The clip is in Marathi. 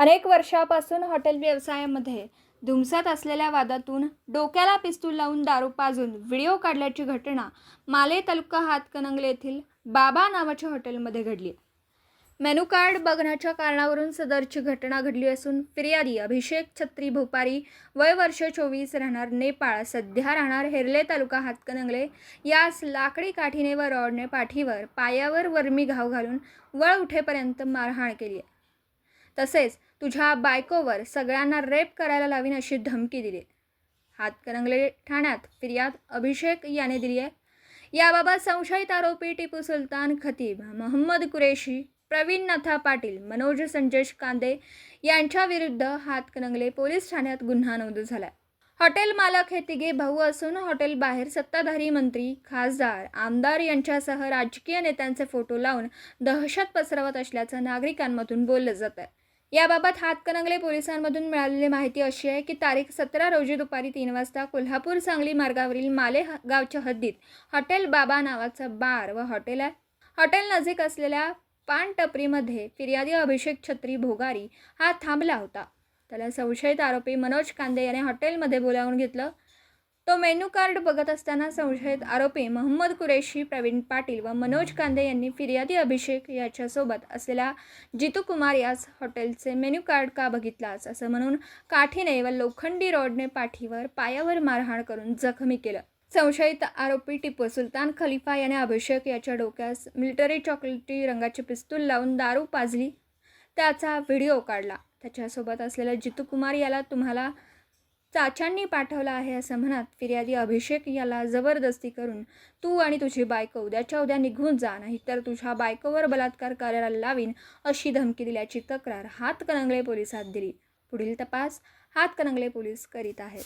अनेक वर्षापासून हॉटेल व्यवसायामध्ये धुमसत असलेल्या वादातून डोक्याला पिस्तूल लावून दारू पाजून व्हिडिओ काढल्याची घटना माले तालुका हातकणंगले येथील बाबा नावाच्या हॉटेलमध्ये घडली. मेनू कार्ड बघण्याच्या कारणावरून सदरची घटना घडली असून फिर्यादी अभिषेक छत्री भोपारी वय वर्ष चोवीस राहणार नेपाळ सध्या राहणार हेरले तालुका हातकणंगले यास लाकडी काठीने व रॉडने पाठीवर पायावर वर्मी घाव घालून वळ उठेपर्यंत मारहाण केली. आहे तसेच तुझ्या बायकोवर सगळ्यांना रेप करायला लावीन अशी धमकी दिली. हातकणंगले ठाण्यात फिर्याद अभिषेक याने दिली आहे. याबाबत संशयित आरोपी टिपू सुलतान खतीब मोहम्मद कुरेशी प्रवीण नाथा पाटील मनोज संजेश कांदे यांच्या विरुद्ध हातकणंगले पोलीस ठाण्यात गुन्हा नोंद झाला हॉटेल मालक हे तिघे भाऊ असून हॉटेल बाहेर सत्ताधारी मंत्री खासदार आमदार यांच्यासह राजकीय नेत्यांचे फोटो लावून दहशत पसरवत असल्याचं नागरिकांमधून बोललं जात आहे याबाबत हातकणंगले पोलिसांमधून मिळालेली माहिती अशी आहे की तारीख सतरा रोजी दुपारी तीन वाजता कोल्हापूर सांगली मार्गावरील माले गावच्या हद्दीत हॉटेल बाबा नावाचं बार व हॉटेल आहे. हॉटेल नजीक असलेल्या पान टपरीमध्ये फिर्यादी अभिषेक छत्री भोगारी हा थांबला होता. त्याला संशयित आरोपी मनोज कांदे याने हॉटेलमध्ये बोलावून घेतलं. तो मेन्यू कार्ड बघत असताना संशयित आरोपी मोहम्मद कुरेशी प्रवीण पाटील व मनोज कांदे यांनी फिर्यादी अभिषेक याच्यासोबत असलेल्या जितू कुमार यास हॉटेलचे मेन्यू कार्ड का बघितलास? असं म्हणून काठीने व लोखंडी रॉडने पाठीवर पायावर मारहाण करून जखमी केलं. संशयित आरोपी टिपू सुलतान खलिफा याने अभिषेक याच्या डोक्यास मिलिटरी चॉकलेटी रंगाची पिस्तूल लावून दारू पाजली. त्याचा व्हिडिओ काढला. त्याच्यासोबत असलेल्या जितू कुमार याला तुम्हाला चाच्यांनी पाठवलं आहे असं म्हणत फिर्यादी अभिषेक याला जबरदस्ती करून तू आणि तुझी बायको उद्याच्या उद्या निघून जा नाही तर तुझ्या बायकोवर बलात्कार करायला लावीन अशी धमकी दिल्याची तक्रार हातकणंगले पोलिसात दिली. पुढील तपास हातकणंगले पोलीस करीत आहेत.